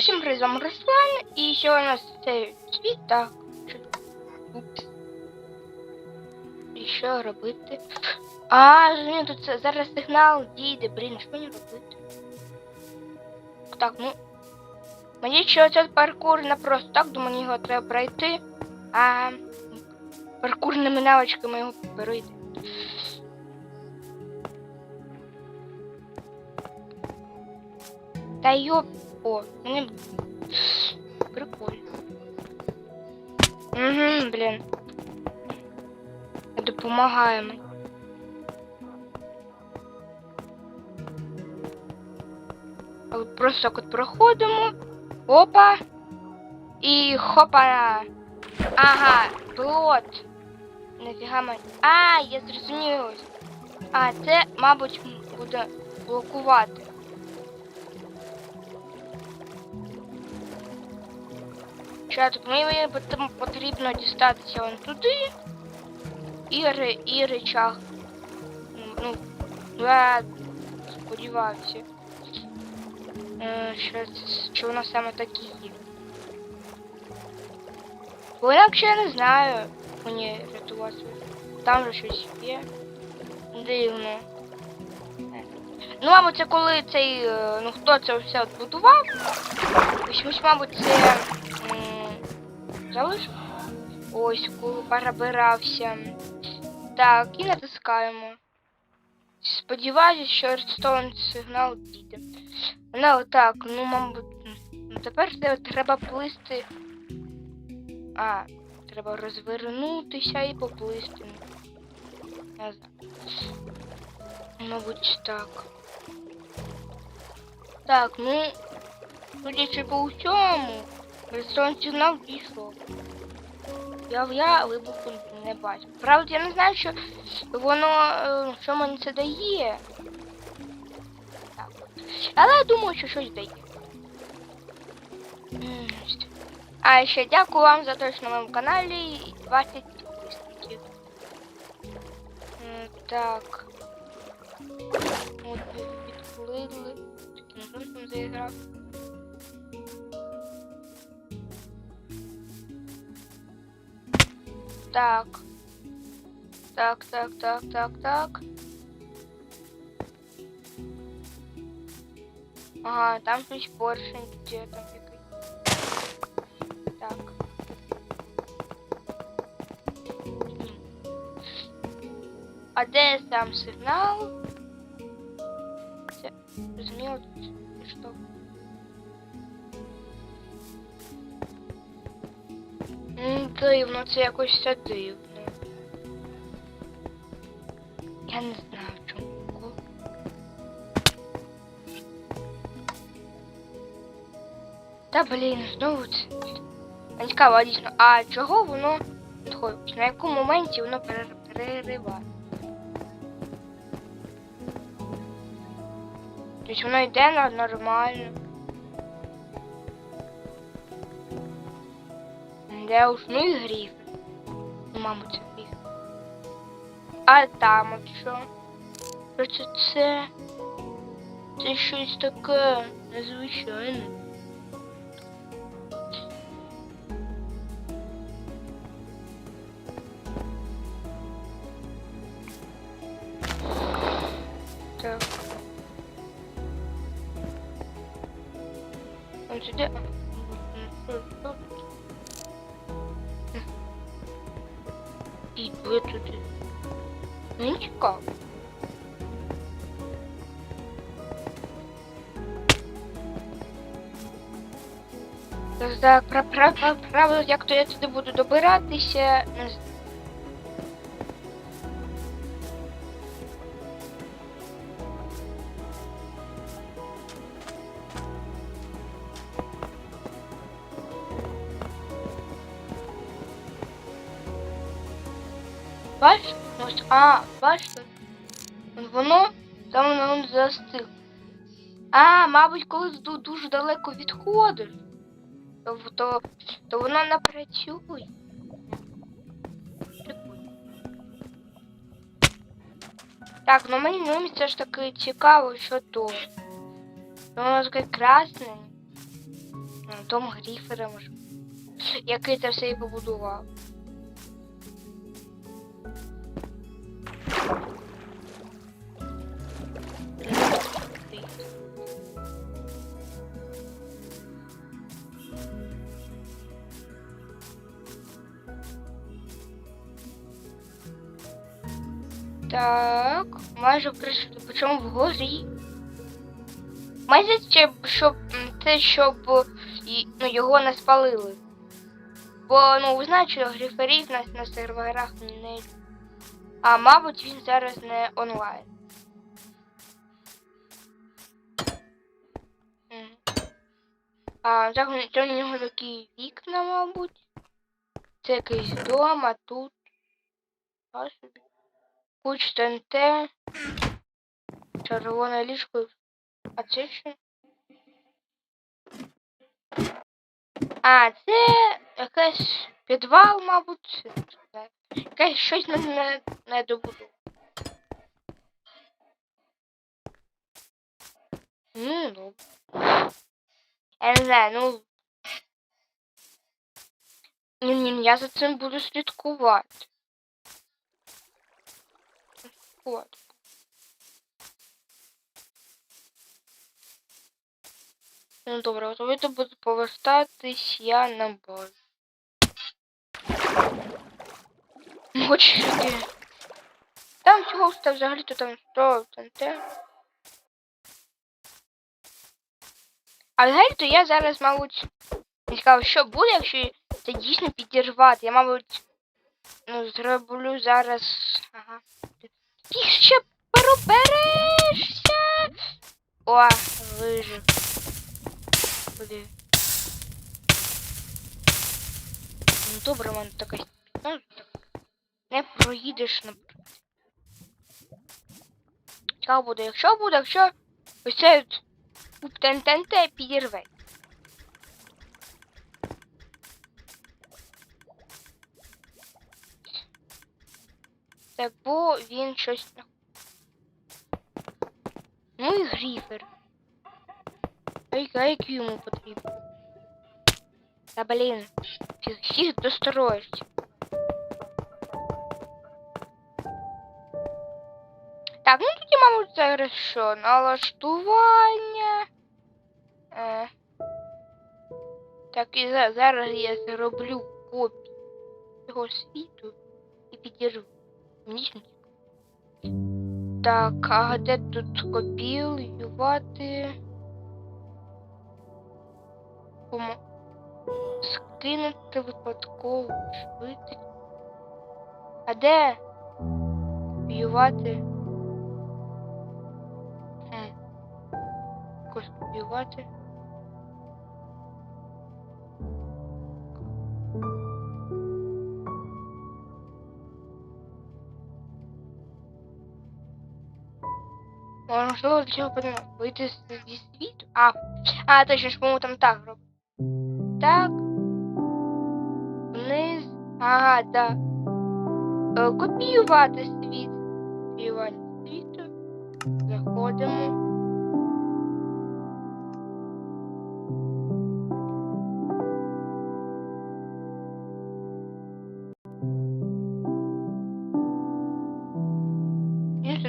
всім привіт, з вами Руслан, і ще у нас цей світ, так. Упс. І? А, ні, тут зараз сигнал дійде, блін, що мені робити? Так, ну. Мені що цей паркур не просто так, думаю, мені його треба пройти. А паркурними навичками його перейти. Та йоп, о, мені прикольно. Угу, блін. Допомагаємо. А от Просто так от проходимо. Опа. І хопа. Ага, плот. Нафіга мені. А, я зрозумів. А, це, мабуть, буде блокувати. Чат, мені потрібно дістатися вон туди. І, і речах. Ну, я сподівався. Е, Що, це- що воно саме такі є. Бо інакше я не знаю мені рятуватися. Там же щось є. Дивно. Ну, мабуть, це коли цей. е, Ну хто це все от будував? Ось, ось, мабуть, це. М, Залишив? Ось, перебирався. Так, і натискаємо. Сподіваюся, що Redstone сигнал піде. Ну так, ну мабуть. Ну тепер треба плисти. А, треба розвернутися і поплисти. Мабуть, так. Так, ну. Судячи по усьому, Сигнал дійшов. Я, я вибуху не бачу. Правда, я не знаю, що воно е, що мені це дає. Так. Але я думаю, що щось дає. А ще дякую вам за те, що на моєму каналі 20 підписників. Так. От ви підплили. Таким заіграв. Так. Так, так, так, так, так. Ага, там щось поршень, де там який. Так. М. А де сам сигнал? Це зрозуміло тут що? М, Дивно, це якось все дивно. Я не знаю чому. Та блін, знову це. А Цікаво, дійсно, а чого воно відходить? На якому моменті воно перериває? Тобто воно йде нормально. Де уж ну і гріф. Ну, мабуть, це гріф. А там от що? Це це? Це щось таке незвичайне. Так. Он сюди. Ви туди. Мені цікаво. Правда, як то я туди буду добиратися, не знаю. Бачиш? Ось, а, бачите? Воно там воно застиг. А, мабуть, коли ду- дуже далеко відходиш, то, то, то воно не працює. Так, ну мені, ну, все ж таки цікаво, що то. Воно таке красне. М, Дом Гріфера, може. Який це все і побудував. Так, майже прийшли, причому вгорі. Майже щоб це щоб ну, його не спалили. Бо ну ви знаєте, що гриферів на, на серверах не. А мабуть він зараз не онлайн. А так це у нього такі вікна, мабуть. Це якийсь дом, а тут. А собі. Куч ТНТ. Червоне ліжко. А це що? А, це якийсь підвал, мабуть. Якесь щось не, не, не добуду. Ну, ну. Я не знаю, ну. Ні, ні, я за цим буду слідкувати. Слідкувати. Ну добре, готові буду повертатись я на базу. Ну, Хоч сюди. Там всього що взагалі-то там 100 ТНТ. А взагалі-то я зараз, мабуть, не сказав, що буде, якщо це дійсно підірвати. Я, мабуть, ну, зроблю зараз. Ага. Ти ще проберешся. О, вижив. Куди? Ну добре, в мене така ну, не проїдеш на Цікаво буде, якщо буде, якщо ось цей ТНТ підірве. бо він щось. не- Ну і гріфер. Ай, як йому потрібно. Та блін, всіх, всіх достроїшся. Так, ну тоді, мабуть, зараз що? Налаштування. Е. Так, і за, зараз я зроблю копію цього світу і підірву. Ж. Так, а де тут копіювати? Помо... Скинути випадково швидкість. А де копіювати? Копіювати. Можливо, для чого потрібно вийти зі світу? А, а точно ж, по-моєму, там так робить. Так. Вниз. Ага, да. Е, Копіювати світ. Копіювання світу. Заходимо.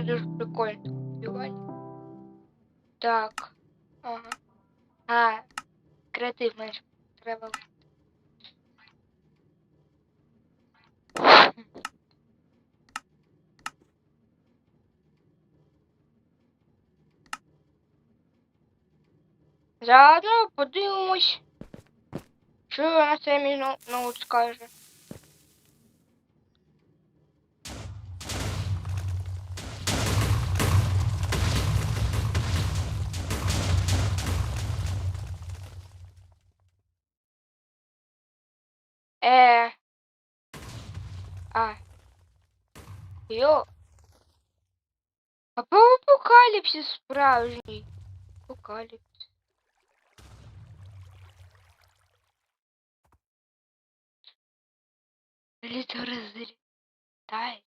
Дуже прикольно. Так. Ага. А, креатив менш треба. Заодно подивимось, що на це ноут- ноут скаже. А. Йо. А по апокаліпсис справжній. Апокаліпсис. Літо розлітай.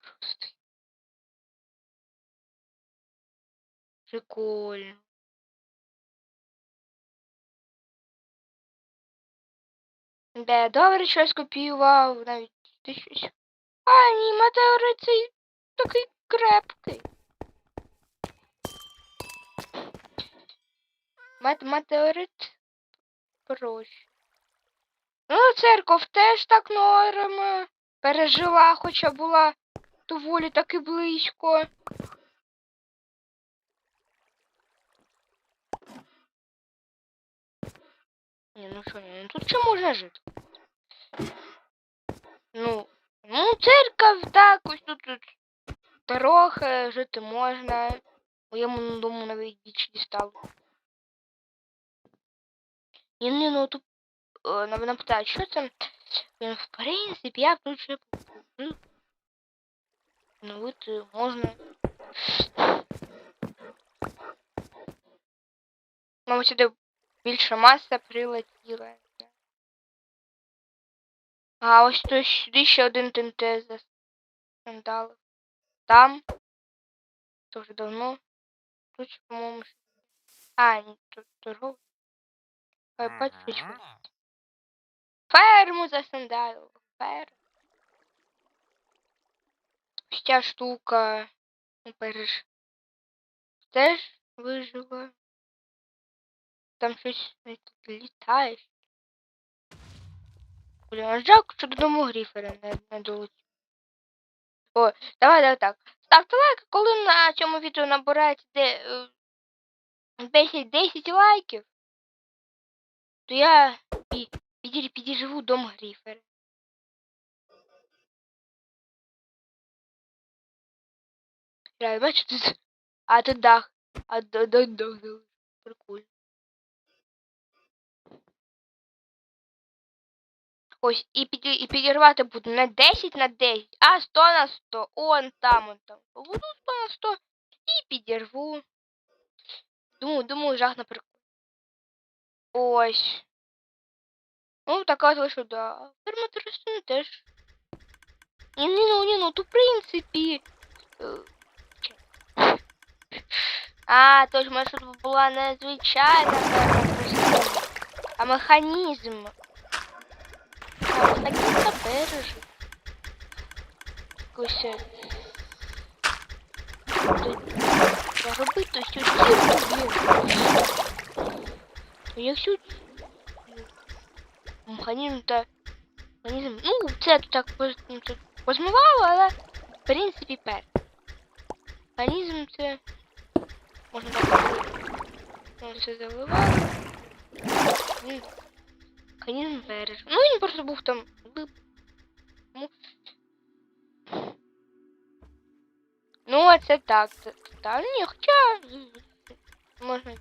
Просто. Прикольно. Де добре щось копіював, навіть Ти щось. А, ні, метеорит цей такий крепкий. Мет метеорит проще. Ну, церков теж так норм. Пережила, хоча була доволі таки близько. Ні, ну що, ні, ну тут ще можна жити. Ну, ну, церква, так, ось тут, тут трохи жити можна. Моєму дому навіть більше дістало. Ні, ні, ну тут е, на мене що це? Він, в принципі, я тут ще. Ну, от е, можна. Мабуть, сюди більше маса прилетіла. А ось тут сюди ще один ТНТ за скандал. Там. Це вже давно. Тут, по-моєму, А, ні, тут торговий. Хай. Ферму засандалив. Ферму. Ось ця штука. Ну, переш. Теж вижила. Там щось навіть Блін, а жалко, що додому гріфера не, не долетів. О, давай, давай так. Ставте лайк, коли на цьому відео набирається де, е, 10, 10 лайків, то я підір, підіживу дом гріфера. Бачите, тут, а тут дах, а до, до, до. Прикольно. Ось, і, піді, і підірвати буду не 10 на 10, а 100 на 100. Он там, он там. Буду 100 на 100 і підірву. Думаю, думаю, жах на прикол. Ось. Ну, така залишу, да. Ферматористин теж. Ні, ні, ну, ні, ну, то в принципі. е, чи- А, то ж, може, тут була не звичайна ферматористина, а механізм. А, механізм та пережив. Якось. е, то- Заробити ось цю стірку, блін. Якщо механізм та механізм. Ну, це тут так поз- ну, тут позмивало, але в принципі пер. Механізм це можна так сказати. Можна це заливати. Він механізм пережив. Ну він просто був там. вип- Ну, ну а це так. Це, та ні, хоча м, можна.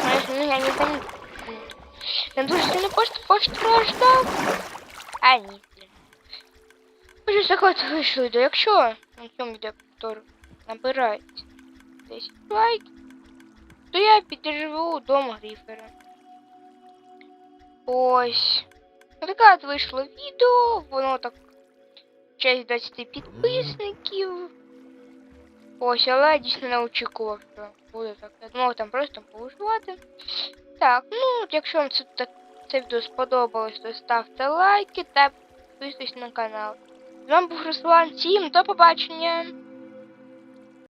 Знаєш, ну я не знаю. Я дуже сильно просто постраждав. А ні. блін. Ми ж так от вийшли, то якщо на цьому відео повтор набирається 10 лайків, То я підживу дом Гріфера. Ось. Таке от вийшло відео, воно так честь 20 підписників. Ось, але я дійсно не очікував, що буде так. Я думав там просто повиживати. Так, ну, якщо вам це, так, це відео сподобалось, то ставте лайки та підписуйтесь на канал. З вами був Руслан. Всім до побачення!